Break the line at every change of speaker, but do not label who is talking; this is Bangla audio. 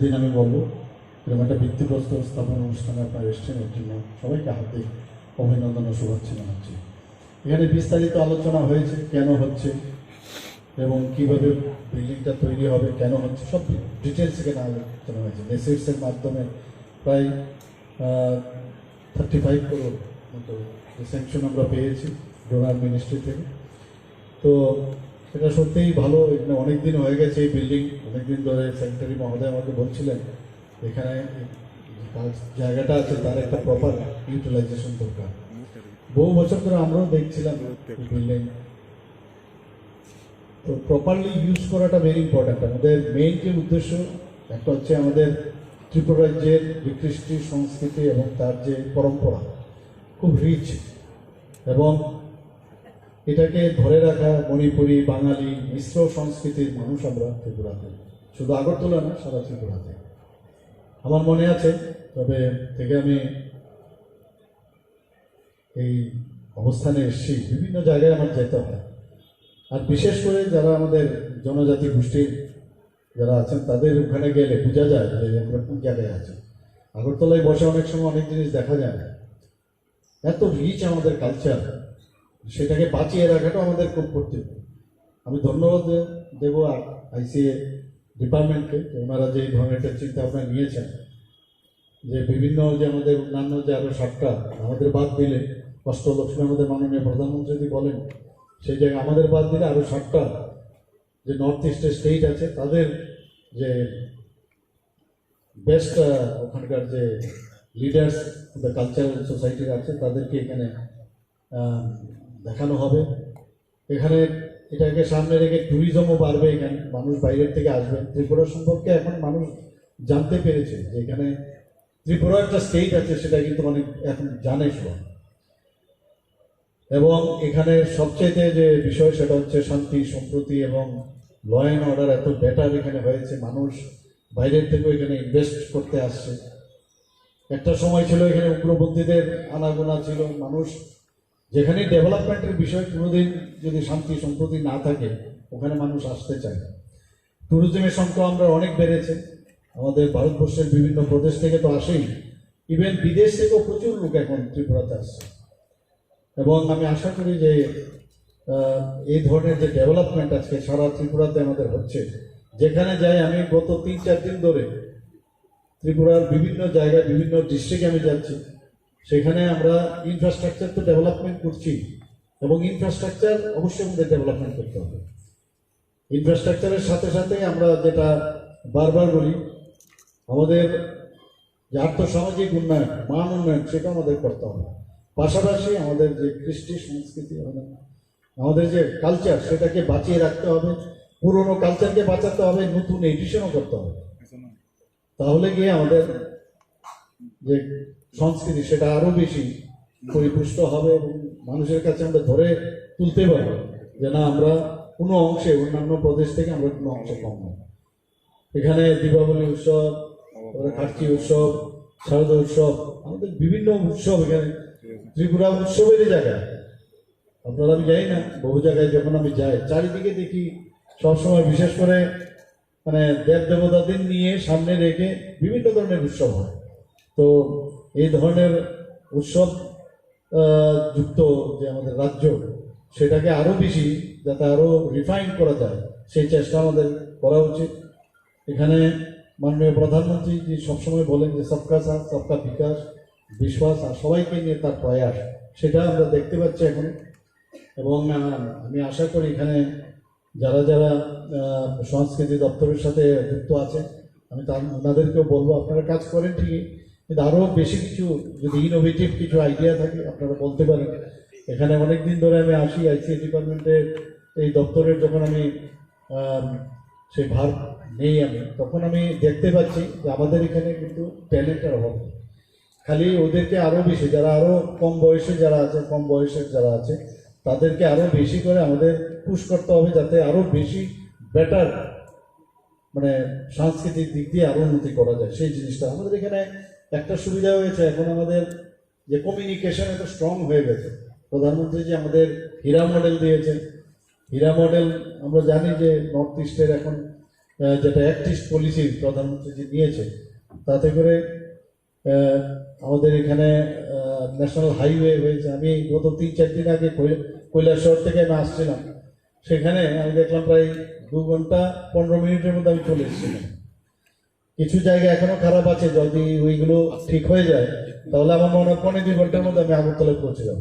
দিন আমি বলব, এরকম একটা ভিত্তিপ্রস্তর স্থাপন অনুষ্ঠানে আপনার এসছেন জন্য সবাইকে হাতে অভিনন্দন ও শুভেচ্ছা জানাচ্ছি। এখানে বিস্তারিত আলোচনা হয়েছে, কেন হচ্ছে এবং কীভাবে বিল্ডিংটা তৈরি হবে, কেন হচ্ছে, সব ডিটেলস এখানে আলোচনা হয়েছে। নেসেটসের মাধ্যমে প্রায় থার্টি ফাইভ করোর মতো স্যাংশন আমরা পেয়েছি ডোনার মিনিস্ট্রি থেকে। তো এটা সত্যিই ভালো। এখানে অনেক দিন হয়ে গেছে এই বিল্ডিং অনেক দিন ধরে সেক্রেটারি মহোদয় আমাকে বলছিলেন, এখানে কাজ- জায়গাটা আছে, তার একটা প্রপার ইউটিলাইজেশন দরকার। বহু বছর ধরে আমরাও দেখছিলাম বিল্ডিং তো প্রপারলি ইউজ করাটা ভেরি ইম্পর্ট্যান্ট আমাদের মেইন যে উদ্দেশ্য, একটা হচ্ছে আমাদের ত্রিপুরা রাজ্যের যে কৃষ্টি সংস্কৃতি এবং তার যে পরম্পরা, খুব রিচ এবং এটাকে ধরে রাখা মণিপুরি, বাঙালি মিশ্র সংস্কৃতির মানুষ আমরা ত্রিপুরাতে। শুধু আগরতলা না, সারা ত্রিপুরাতে। আমার মনে আছে, তবে থেকে আমি এই অবস্থানে এসেছি, বিভিন্ন জায়গায় আমার যেতে হয়। আর বিশেষ করে যারা আমাদের জনজাতি গোষ্ঠীর যারা আছেন, তাদের ওখানে গেলে বোঝা যায় যে আমরা কোন জায়গায় আছি। আগরতলায় বসে অনেক সময় অনেক জিনিস দেখা যায়। না এত রিচ আমাদের কালচার সেটাকে বাঁচিয়ে রাখাটা আমাদের খুব কর্তব্য। আমি ধন্যবাদ দেব আইসিএ ডিপার্টমেন্টকে, ওনারা যে ধরনের একটা চিন্তা নিয়েছেন, যে বিভিন্ন যে আমাদের অন্যান্য যে আরও সাতটা আমাদের বাদ দিলে অষ্টলক্ষ্মী আমাদের মাননীয় প্রধানমন্ত্রী যদি বলেন, সেই জায়গায় আমাদের বাদ দিলে আরও সাতটা যে নর্থ ইস্টের স্টেট আছে, তাদের যে বেস্ট ওখানকার যে লিডার্স দ্য কালচারাল সোসাইটির আছে, তাদেরকে এখানে দেখানো হবে। এখানে এটাকে সামনে রেখে ট্যুরিজমও বাড়বে এখানে, মানুষ বাইরের থেকে আসবে। ত্রিপুরা সম্পর্কে এখন মানুষ জানতে পেরেছে যে এখানে ত্রিপুরা একটা স্টেট আছে, সেটা কিন্তু অনেক এখন জানে সবাই। এবং এখানে সবচেয়ে যে বিষয়, সেটা হচ্ছে শান্তি, সম্প্রতি এবং ল অ্যান্ড অর্ডার এত বেটার এখানে হয়েছে। মানুষ বাইরের থেকেও এখানে ইনভেস্ট করতে আসছে। একটা সময় ছিল এখানে উগ্রপন্থীদের আনাগোনা ছিল। মানুষ যেখানে ডেভেলপমেন্টের বিষয় কোনোদিন যদি শান্তি, সম্প্রতি না থাকে, ওখানে মানুষ আসতে চায় ট্যুরিজমের সংখ্যা আমরা অনেক বেড়েছে। আমাদের ভারতবর্ষের বিভিন্ন প্রদেশ থেকে তো আসেই। ইভেন বিদেশ থেকেও প্রচুর লোক এখন ত্রিপুরাতে আসছে। এবং আমি আশা করি যে এই ধরনের যে ডেভেলপমেন্ট আজকে সারা ত্রিপুরাতে আমাদের হচ্ছে, যেখানে যাই আমি গত তিন চার দিন ধরে ত্রিপুরার বিভিন্ন জায়গায়, বিভিন্ন ডিস্ট্রিক্টে আমি যাচ্ছি। সেখানে আমরা ইনফ্রাস্ট্রাকচার তো ডেভেলপমেন্ট করছি, এবং ইনফ্রাস্ট্রাকচার অবশ্যই আমাদের ডেভেলপমেন্ট করতে হবে। ইনফ্রাস্ট্রাকচারের সাথে সাথে আমরা যেটা বারবার বলি, আমাদের যে আর্থসামাজিক উন্নয়ন, মান উন্নয়ন সেটা আমাদের করতে হবে। পাশাপাশি আমাদের যে কৃষ্টি সংস্কৃতি আমাদের আমাদের যে কালচার সেটাকে বাঁচিয়ে রাখতে হবে। পুরনো কালচারকে বাঁচাতে হবে, নতুন এডিশনও করতে হবে। তাহলে গিয়ে আমাদের যে সংস্কৃতি সেটা আরও বেশি পরিপুষ্ট হবে এবং মানুষের কাছে আমরা ধরে তুলতে পারব যে না, আমরা কোনো অংশে, অন্যান্য প্রদেশ থেকে আমরা কোনো অংশে কম নয়। এখানে দীপাবলি উৎসব, তারপরে কার্তিক উৎসব, শারদা উৎসব, আমাদের বিভিন্ন উৎসব এখানে। ত্রিপুরা উৎসবেরই জায়গা। আপনারা, আমি যাই না, বহু জায়গায় যখন আমি যাই, চারিদিকে দেখি সবসময় বিশেষ করে মানে দেব দেবতাদের নিয়ে সামনে রেখে বিভিন্ন ধরনের উৎসব হয়। তো এই ধরনের উৎসব যুক্ত যে আমাদের রাজ্য, সেটাকে আরও বেশি যাতে আরও রিফাইন করা যায়, সেই চেষ্টা আমাদের করা উচিত। এখানে মাননীয় প্রধানমন্ত্রী যে সবসময় বলেন যে সবকা সাথ, সবকা বিকাশ, বিশ্বাস, আর সবাইকে নিয়ে তার প্রয়াস, সেটা আমরা দেখতে পাচ্ছি এখন। এবং আমি আশা করি এখানে যারা যারা সংস্কৃতি দপ্তরের সাথে যুক্ত আছে, আমি তার ওনাদেরকেও বলব, আপনারা কাজ করেন ঠিকই। কিন্তু আরও বেশি কিছু যদি ইনোভেটিভ কিছু আইডিয়া থাকে, আপনারা বলতে পারেন। এখানে অনেক দিন ধরে আমি আসি আইসিএ ডিপার্টমেন্টের এই দপ্তরের যখন আমি সেই ভার নেই আমি, তখন আমি দেখতে পাচ্ছি যে আমাদের এখানে কিন্তু ট্যালেন্টের অভাব খালি ওদেরকে আরও বেশি, যারা আরও কম বয়সে যারা আছে, কম বয়সের যারা আছে, তাদেরকে আরও বেশি করে আমাদের পুশ করতে হবে যাতে আরও বেশি বেটার মানে সাংস্কৃতিক দিক দিয়ে আরও উন্নতি করা যায়। সেই জিনিসটা আমাদের এখানে একটা সুবিধা হয়েছে, এখন আমাদের যে কমিউনিকেশন এত স্ট্রং হয়ে গেছে। প্রধানমন্ত্রী যে আমাদের হীরা মডেল দিয়েছে হীরা মডেল আমরা জানি যে নর্থ ইস্টের এখন যেটা অ্যাক্টিভ পলিসি প্রধানমন্ত্রী যে নিয়েছে তাতে করে আমাদের এখানে ন্যাশনাল হাইওয়ে হয়েছে। আমি গত তিন চার দিন আগে কৈলা- কৈলাসহর থেকে আমি আসছিলাম। সেখানে আমি দেখলাম প্রায় দু ঘণ্টা পনেরো মিনিটের মধ্যে আমি চলে এসেছিলাম। কিছু জায়গা এখনও খারাপ আছে যদি ওইগুলো ঠিক হয়ে যায়, তাহলে আমার মনে হয় পনেরো দুই ঘণ্টার মধ্যে আমি আগরতলায় পৌঁছে যাব।